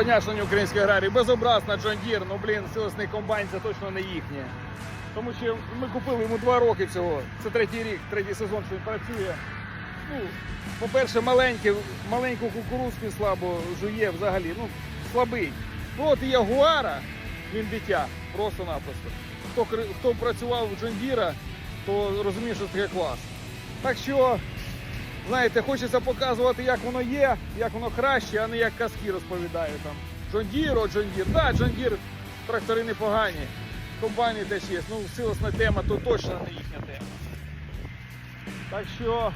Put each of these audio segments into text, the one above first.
Доброго дня, шановні українські аграрії. Безобразна Джон Дір, ну блін, силосний комбайн це точно не їхнє. Тому що ми купили йому два роки цього. Це третій рік, третій сезон, що він працює. Ну, по-перше, маленький, маленьку кукурузку слабо жує взагалі. Ну, слабий. Ну от і Ягуара, він дитя, просто-напросто. Хто, хто працював у Джон Діра, то розуміє, що це таке клас. Так що Знаєте, хочеться показувати, як воно є, як воно краще, а не як казки розповідаю там. Джондір, о Джондір. Так, Джондір, трактори непогані, комбайни теж є. Ну, силосна тема, то точно не їхня тема. Так що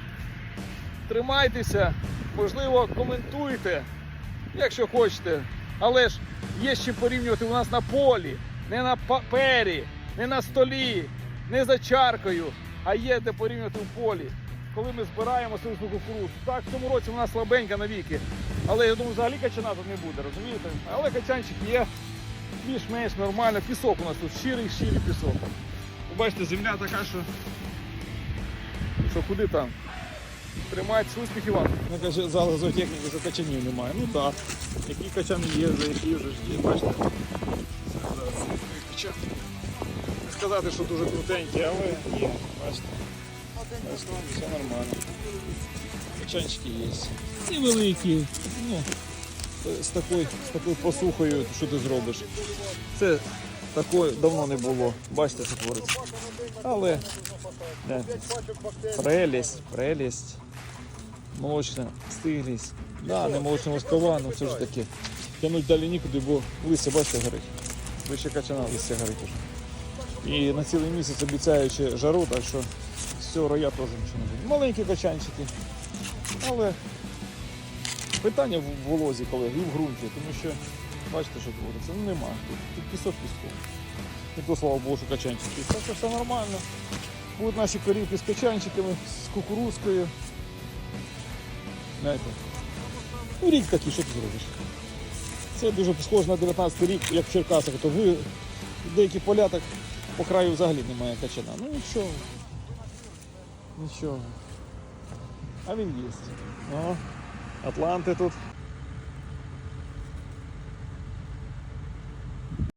тримайтеся, можливо, коментуйте, якщо хочете. Але ж є чим порівнювати у нас на полі, не на папері, не на столі, не за чаркою, а є де порівнювати в полі. Коли ми збираємо силосну кукурудзу. Так, в цьому році вона слабенька навіки. Але я думаю, взагалі качана тут не буде, розумієте? Але качанчик є більш-менш нормально. Пісок у нас тут щирий, щирий пісок. Бачите, земля така, що, що куди там? Тримайтеся, успіхів вам. Ну, каже, зали зоотехніки за качанів немає. Ну так. Які качани є, за які вже ж є. Бачите? Зараз. Не сказати, що дуже крутенькі, але є. Бачите. Все нормально. Качанчики є. І великі. Ну, з такою, з такою посухою, що ти зробиш. Це такої давно не було. Бачите, що твориться. Але не, прелість, прелість, молочна стиглість. Да, не молочна воскова, але все ж таки. Тянуть далі нікуди, бо листя, бачите, горить. Вище качана листя горить уже. І на цілий місяць обіцяючи жару, так що цього роя теж нічого не буде. Маленькі качанчики. Але питання в волозі, колеги, і в ґрунті, тому що бачите, що твориться. Ну нема. Тут, тут пісок піску. І то слава Богу, що качанчики. Так що все нормально. Будуть наші корівки з качанчиками, з кукурузкою. Знаєте. Ну, рік такий, що ти зробиш? Це дуже схоже на 19 рік, як в Черкасах, то ви деякі поля так по краю взагалі немає качана. Ну нічого. Нічого. А він є. О, Атланти тут.